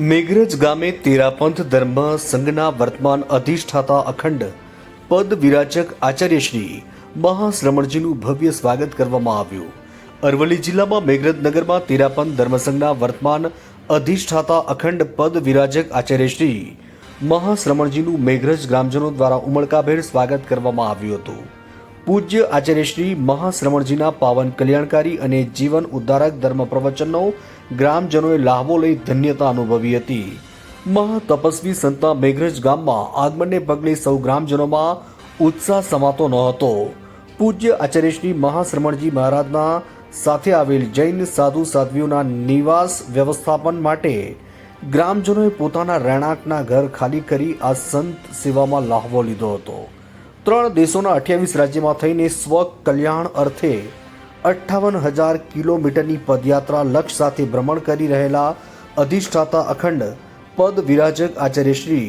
મેઘરજ ગામે તેરાપંથ ધર્મ સંઘના વર્તમાન અધિષ્ઠાતા અખંડ પદ વિરાજક આચાર્યશ્રી મહાશ્રમણજીનું ભવ્ય સ્વાગત કરવામાં આવ્યું. અરવલ્લી જિલ્લામાં મેઘરજ નગરમાં તેરાપંથ ધર્મસંઘના વર્તમાન અધિષ્ઠાતા અખંડ પદ વિરાજક આચાર્યશ્રી મહાશ્રમણજીનું મેઘરજ ગ્રામજનો દ્વારા ઉમળકાભેર સ્વાગત કરવામાં આવ્યું હતું. પૂજ્ય આચાર્ય શ્રી મહાશ્રમણજીના પાવન કલ્યાણકારી અને જીવન ઉદ્ધારક ધર્મ પ્રવચનનો ગ્રામજનોએ લાહવો લઈ ધન્યતા અનુભવી હતી. મહાતપસ્વી સંતના મેઘરજ ગામમાં આગમનને પગલે સૌ ગ્રામજનોમાં ઉત્સાહ સમાતો ન હતો. પૂજ્ય આચાર્ય શ્રી મહાશ્રમણજી મહારાજના સાથે આવેલ જૈન સાધુ સાધ્વીઓના નિવાસ વ્યવસ્થાપન માટે ગ્રામજનોએ પોતાના રહેણાંકના ઘર ખાલી કરી આ સંત સેવામાં લાહવો લીધો હતો. ત્રણ દેશોના અઠ્યાવીસ રાજ્યમાં થઈને સ્વ કલ્યાણ અર્થે અઠ્ઠાવન હજાર કિલોમીટરની પદયાત્રા લક્ષ સાથે ભ્રમણ કરી રહેલા અધિષ્ઠાતા અખંડ પદ વિરાજક આચાર્ય શ્રી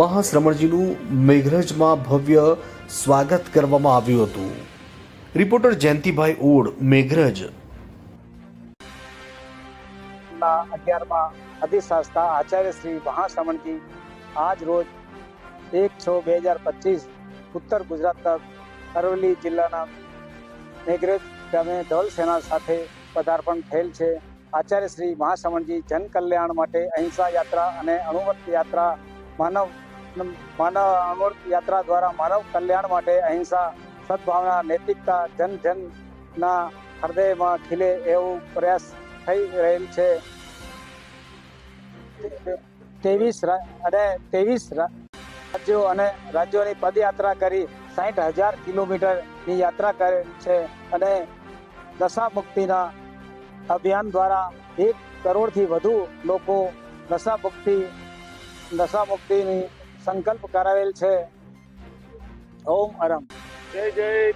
મહાશ્રમણજીનું મેઘરજમાં ભવ્ય સ્વાગત કરવામાં આવ્યું હતું. રિપોર્ટર જયંતિભાઈ ઓડ, મેઘરજ. ના, અગિયારમાં અધિશાસ્તા આચાર્ય શ્રી મહાશ્રમણજી આજ રોજ એક છ બે હજાર પચીસ ઉત્તર ગુજરાતના અરવલ્લી જિલ્લાના મેઘરજ ગામે ધોલ સેના સાથે પદાર્પણ થયેલ છે. આચાર્ય શ્રી મહાશ્રમણજી જન કલ્યાણ માટે અહિંસા યાત્રા અને અણુવર્ત યાત્રા, માનવ માનવ અણુવર્ત યાત્રા દ્વારા માનવ કલ્યાણ માટે અહિંસા, સદભાવના, નૈતિકતા, જન જનના હૃદયમાં ખીલે એવું પ્રયાસ થઈ રહેલ છે. ત્રેવીસ અને ત્રેવીસ રાજ્યો અને રાજ્યોની પદયાત્રા કરી સાઠ હજાર કિલોમીટરની યાત્રા કરે છે અને નશા મુક્તિના અભિયાન દ્વારા એક કરોડથી વધુ લોકો નશા મુક્તિ નશા મુક્તિની સંકલ્પ કરાવેલ છે. ઓમ અરમ. જય જય.